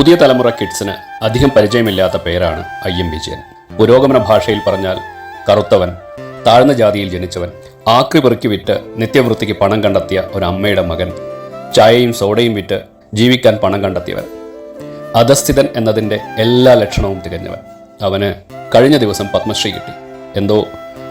പുതിയ തലമുറ കിഡ്സിന് അധികം പരിചയമില്ലാത്ത പേരാണ് ഐ എം വിജയൻ. പുരോഗമന ഭാഷയിൽ പറഞ്ഞാൽ കറുത്തവൻ താഴ്ന്ന ജാതിയിൽ ജനിച്ചവൻ ആക്രി പെറുക്കി വിറ്റ് നിത്യവൃത്തിക്ക് പണം കണ്ടെത്തിയ ഒരു അമ്മയുടെ മകൻ ചായയും സോഡയും വിറ്റ് ജീവിക്കാൻ പണം കണ്ടെത്തിയവൻ. അധസ്ഥിതൻ എന്നതിന്റെ എല്ലാ ലക്ഷണവും തികഞ്ഞവൻ. അവന് കഴിഞ്ഞ ദിവസം പത്മശ്രീ കിട്ടി. എന്തോ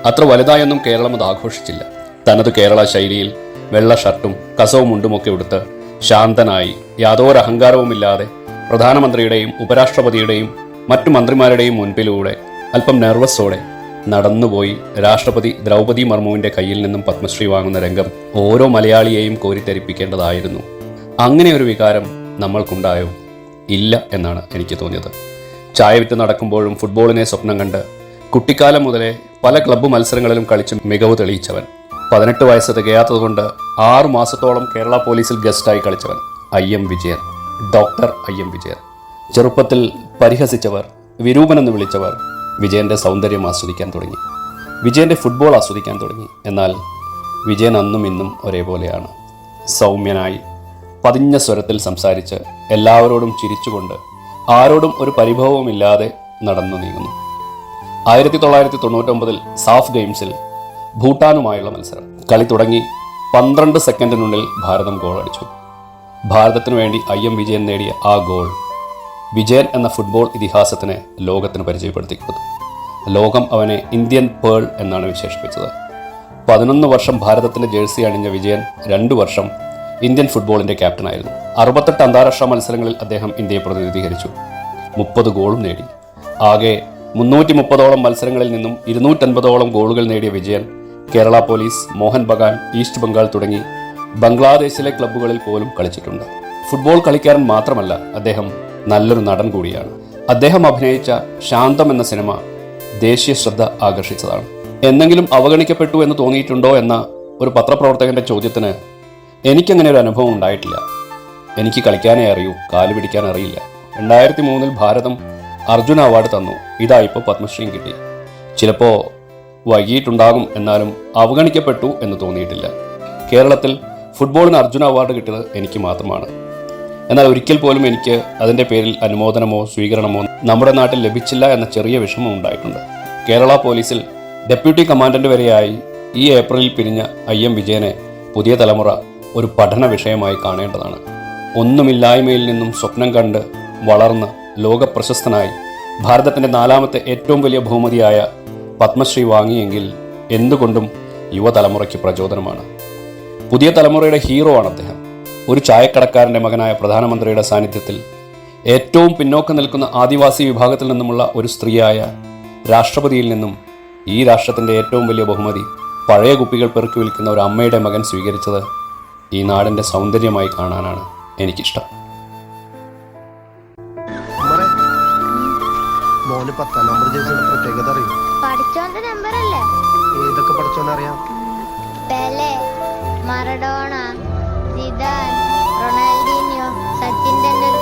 അത്ര വലുതായൊന്നും കേരളം അത് ആഘോഷിച്ചില്ല. തനത് കേരള ശൈലിയിൽ വെള്ള ഷർട്ടും കസവും മുണ്ടുമൊക്കെ ഉടുത്ത് ശാന്തനായി യാതൊരു അഹങ്കാരവുമില്ലാതെ പ്രധാനമന്ത്രിയുടെയും ഉപരാഷ്ട്രപതിയുടെയും മറ്റു മന്ത്രിമാരുടെയും മുൻപിലൂടെ അല്പം നെർവസോടെ നടന്നുപോയി രാഷ്ട്രപതി ദ്രൗപദി മർമുവിന്റെ കയ്യിൽ നിന്നും പത്മശ്രീ വാങ്ങുന്ന രംഗം ഓരോ മലയാളിയെയും കോരിത്തരിപ്പിക്കേണ്ടതായിരുന്നു അങ്ങനെ ഒരു വികാരം നമ്മൾക്കുണ്ടായോ? ഇല്ല എന്നാണ് എനിക്ക് തോന്നിയത്. ചായ വിറ്റ് നടക്കുമ്പോഴും ഫുട്ബോളിനെ സ്വപ്നം കണ്ട് കുട്ടിക്കാലം മുതലേ പല ക്ലബ്ബ് മത്സരങ്ങളിലും കളിച്ച് മികവ് തെളിയിച്ചവൻ. പതിനെട്ട് വയസ്സ് തികയാത്തതുകൊണ്ട് ആറു മാസത്തോളം കേരള പോലീസിൽ ഗസ്റ്റായി കളിച്ചവൻ I M Vijayan. Doctor I M Vijayan. ചെറുപ്പത്തിൽ പരിഹസിച്ചവർ വിരൂപനെന്ന് വിളിച്ചവർ വിജയന്റെ സൗന്ദര്യം ആസ്വദിക്കാൻ തുടങ്ങി. വിജയന്റെ ഫുട്ബോൾ ആസ്വദിക്കാൻ തുടങ്ങി. എന്നാൽ വിജയൻ അന്നും ഇന്നും ഒരേപോലെയാണ്. സൗമ്യനായി പതിഞ്ഞ സ്വരത്തിൽ സംസാരിച്ച് എല്ലാവരോടും ചിരിച്ചുകൊണ്ട് ആരോടും ഒരു പരിഭവവുമില്ലാതെ നടന്നു നീങ്ങുന്നു. ആയിരത്തി തൊള്ളായിരത്തി തൊണ്ണൂറ്റൊമ്പതിൽ സാഫ് ഗെയിംസിൽ ഭൂട്ടാനുമായുള്ള മത്സരം. കളി തുടങ്ങി പന്ത്രണ്ട് സെക്കൻഡിനുള്ളിൽ ഭാരതം ഗോൾ അടിച്ചു ഭാരതത്തിനു വേണ്ടി ഐ എം വിജയൻ നേടിയ ആ ഗോൾ വിജയൻ എന്ന ഫുട്ബോൾ ഇതിഹാസത്തിനെ ലോകത്തിന് പരിചയപ്പെടുത്തി ലോകം അവനെ ഇന്ത്യൻ പേൾ എന്നാണ് വിശേഷിപ്പിച്ചത്. പതിനൊന്ന് വർഷം ഭാരതത്തിന്റെ ജേഴ്സി അണിഞ്ഞ വിജയൻ രണ്ടു വർഷം ഇന്ത്യൻ ഫുട്ബോളിന്റെ ക്യാപ്റ്റനായിരുന്നു അറുപത്തെട്ട് അന്താരാഷ്ട്ര മത്സരങ്ങളിൽ അദ്ദേഹം ഇന്ത്യയെ പ്രതിനിധീകരിച്ചു. മുപ്പത് ഗോളും നേടി. ആകെ മുന്നൂറ്റി മുപ്പതോളം മത്സരങ്ങളിൽ നിന്നും ഇരുന്നൂറ്റൻപതോളം ഗോളുകൾ നേടിയ വിജയൻ കേരള പോലീസ് മോഹൻ ബഗാൻ ഈസ്റ്റ് ബംഗാൾ തുടങ്ങി ബംഗ്ലാദേശിലെ ക്ലബ്ബുകളിൽ പോലും കളിച്ചിട്ടുണ്ട്. ഫുട്ബോൾ കളിക്കാരൻ മാത്രമല്ല അദ്ദേഹം നല്ലൊരു നടൻ കൂടിയാണ്. അദ്ദേഹം അഭിനയിച്ച ശാന്തം എന്ന സിനിമ ദേശീയ ശ്രദ്ധ ആകർഷിച്ചതാണ്. എന്തെങ്കിലും അവഗണിക്കപ്പെട്ടു എന്ന് തോന്നിയിട്ടുണ്ടോ എന്ന ഒരു പത്രപ്രവർത്തകന്റെ ചോദ്യത്തിന് എനിക്കങ്ങനെ ഒരു അനുഭവം ഉണ്ടായിട്ടില്ല. എനിക്ക് കളിക്കാനേ അറിയൂ കാൽ പിടിക്കാൻ അറിയില്ല. രണ്ടായിരത്തി മൂന്നിൽ ഭാരതം അർജുന അവാർഡ് തന്നു. ഇതാ ഇപ്പോൾ പത്മശ്രീയും കിട്ടി. ചിലപ്പോൾ വൈകിയിട്ടുണ്ടാകും എന്നാലും അവഗണിക്കപ്പെട്ടു എന്ന് തോന്നിയിട്ടില്ല. കേരളത്തിൽ ഫുട്ബോളിന് അർജുന അവാർഡ് കിട്ടിയത് എനിക്ക് മാത്രമാണ്. എന്നാൽ ഒരിക്കൽ പോലും എനിക്ക് അതിന്റെ പേരിൽ അനുമോദനമോ സ്വീകരണമോ നമ്മുടെ നാട്ടിൽ ലഭിച്ചില്ല എന്ന ചെറിയ വിഷമം ഉണ്ടായിട്ടുണ്ട്. കേരള പോലീസിൽ ഡെപ്യൂട്ടി കമാൻഡന്റ് വരെയായി ഈ ഏപ്രിലിൽ പിരിഞ്ഞ ഐ എം വിജയനെ പുതിയ തലമുറ ഒരു പഠന വിഷയമായി കാണേണ്ടതാണ്. ഒന്നുമില്ലായ്മയിൽ നിന്നും സ്വപ്നം കണ്ട് വളർന്ന് ലോകപ്രശസ്തനായി ഭാരതത്തിന്റെ നാലാമത്തെ ഏറ്റവും വലിയ ബഹുമതിയായ പത്മശ്രീ വാങ്ങിയെങ്കിൽ എന്തുകൊണ്ടും യുവതലമുറയ്ക്ക് പ്രചോദനമാണ്. പുതിയ തലമുറയുടെ ഹീറോ ആണ് അദ്ദേഹം. ഒരു ചായക്കടക്കാരന്റെ മകനായ പ്രധാനമന്ത്രിയുടെ സാന്നിധ്യത്തിൽ ഏറ്റവും പിന്നോക്കം നിൽക്കുന്ന ആദിവാസി വിഭാഗത്തിൽ നിന്നുമുള്ള ഒരു സ്ത്രീയായ രാഷ്ട്രപതിയിൽ നിന്നും ഈ രാഷ്ട്രത്തിന്റെ ഏറ്റവും വലിയ ബഹുമതി പഴയ കുപ്പികൾ പെറുക്കി വിൽക്കുന്ന ഒരു അമ്മയുടെ മകൻ സ്വീകരിച്ചത് ഈ നാടിന്റെ സൗന്ദര്യമായി കാണാനാണ് എനിക്കിഷ്ടം. ഉമ്മറെ, മോന് പത്താം നമ്പർ ജേഴ്സിയുടെ പ്രത്യേകത അറിയും? പഠിച്ചോന്റെ number Maradona Zidane Ronaldinho Sachin Tendulkar